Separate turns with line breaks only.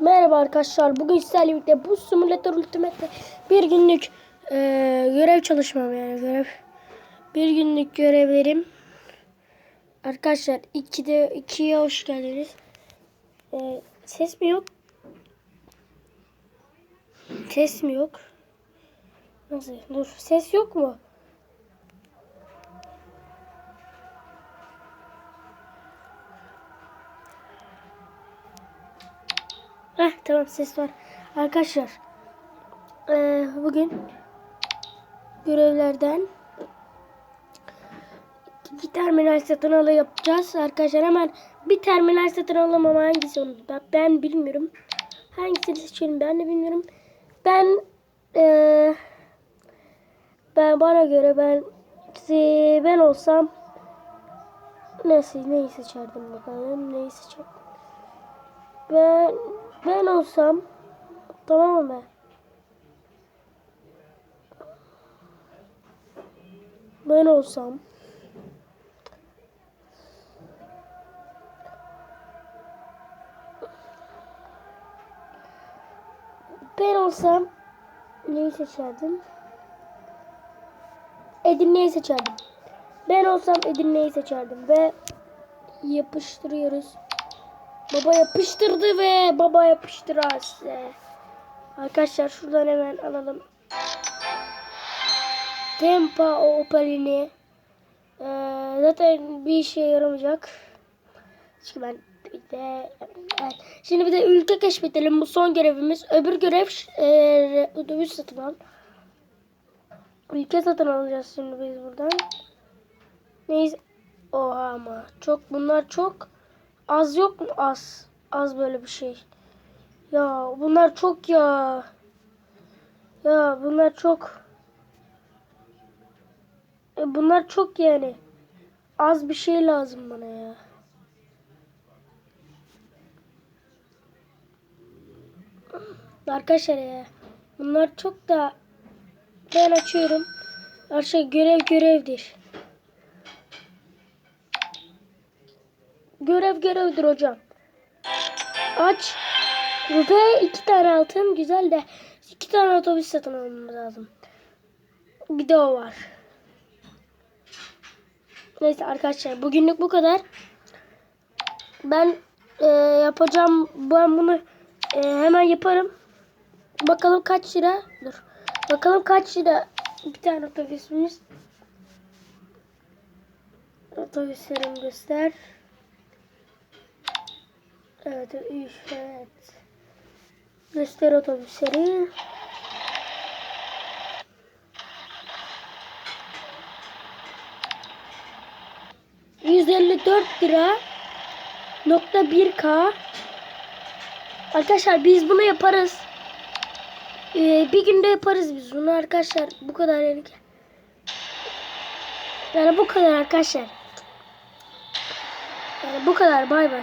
Merhaba arkadaşlar. Bugün sizlerle birlikte bu simülatör ultimate'de bir günlük e, görev çalışmam yani görev. Bir günlük görevlerim. Arkadaşlar 2'de 2'ye hoş geldiniz. E, ses mi yok? Ses mi yok? Nasıl? Dur. Ses yok mu? Heh tamam ses var. Arkadaşlar eee, bugün görevlerden iki terminal satın alı yapacağız. Arkadaşlar hemen bir terminal satın alım ama hangisi onu ben, ben bilmiyorum. Hangisini seçelim ben de bilmiyorum. Ben eee, ben bana göre ben ben olsam neyse neyi seçerdim bakalım neyi seçerdim. Ben ben olsam tamam mı? Ben olsam ben olsam neyi seçerdim? Edirne'yi seçerdim. Ben olsam Edirne'yi seçerdim ve yapıştırıyoruz. Baba yapıştırdı ve baba yapıştır size. Arkadaşlar şuradan hemen alalım. Tempa Opal'ini. Ee, zaten bir işe yaramayacak. Çünkü ben bir de. Şimdi bir de ülke keşfedelim. Bu son görevimiz. Öbür görev e, otobüs satın al. Ülke satın alacağız şimdi biz buradan. Neyse. Oha ama. Çok bunlar çok. Az yok mu? Az. Az böyle bir şey. Ya bunlar çok ya. Ya bunlar çok. E bunlar çok yani. Az bir şey lazım bana ya. Arkadaşlar ya. Bunlar çok da ben açıyorum. Her şey görev görevdir. Görev görevdir hocam. Aç. Ve iki tane altın. Güzel de iki tane otobüs satın almamız lazım. Bir de o var. Neyse arkadaşlar bugünlük bu kadar. Ben e, yapacağım. Ben bunu e, hemen yaparım. Bakalım kaç lira. Dur. Bakalım kaç lira bir tane otobüsümüz. Otobüslerimi göster. Evet, evet. Göster otobüsleri. ...154 lira... ...nokta 1K... ...arkadaşlar biz bunu yaparız... Ee, ...bir günde yaparız biz bunu arkadaşlar... ...bu kadar yani... ...yani bu kadar arkadaşlar... ...yani bu kadar bay bay...